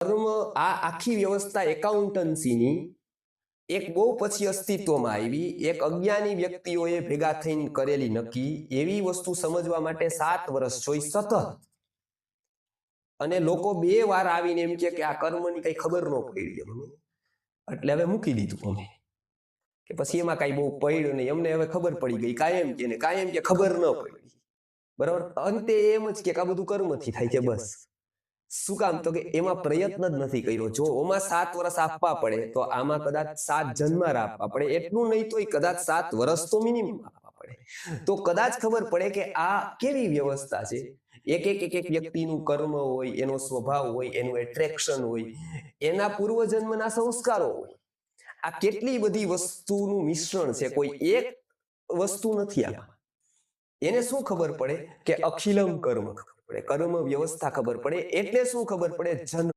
કર્મ આ આખી વ્યવસ્થા એકાઉન્ટન્સીની એક બહુ પછી અસ્તિત્વમાં આવી. એક અજ્ઞાની વ્યક્તિઓએ ભેગા થઈને કરેલી નક્કી. એવી વસ્તુ સમજવા માટે સાત વર્ષ જોઈ સતત. અને લોકો બે વાર આવીને એમ કે આ કર્મની કઈ ખબર ન પડી એટલે હવે મૂકી દીધું અમે. કે પછી એમાં કઈ બહુ પડ્યું નહીં. અમને હવે ખબર પડી ગઈ. કાયમ કે કાયમ કે ખબર ન પડી. બરાબર? અંતે એમ જ કે આ બધું કર્મથી થાય છે બસ. શું કામ તો કે એમાં પ્રયત્ન જ નથી કર્યો. જો ઓમાં સાત વર્ષ આપવા પડે તો આમાં કદાચ સાત જન્માર આપવા પડે. એટલું નહીં તો કદાચ સાત વર્ષ તો મિનિમમ આપવા પડે. તો કદાચ ખબર પડે કે આ કેવી વ્યવસ્થા છે? એક એક એક એક વ્યક્તિનું કર્મ હોય એનો સ્વભાવ હોય એનું એટ્રેક્શન હોય એના પૂર્વજન્મના સંસ્કારો હોય. આ કેટલી બધી વસ્તુનું મિશ્રણ છે? કોઈ એક વસ્તુ નથી આમાં. એને શું ખબર પડે કે અખિલમ કર્મ? પડે. કર્મ વ્યવસ્થા ખબર પડે. એટલે શું ખબર પડે? જન્મ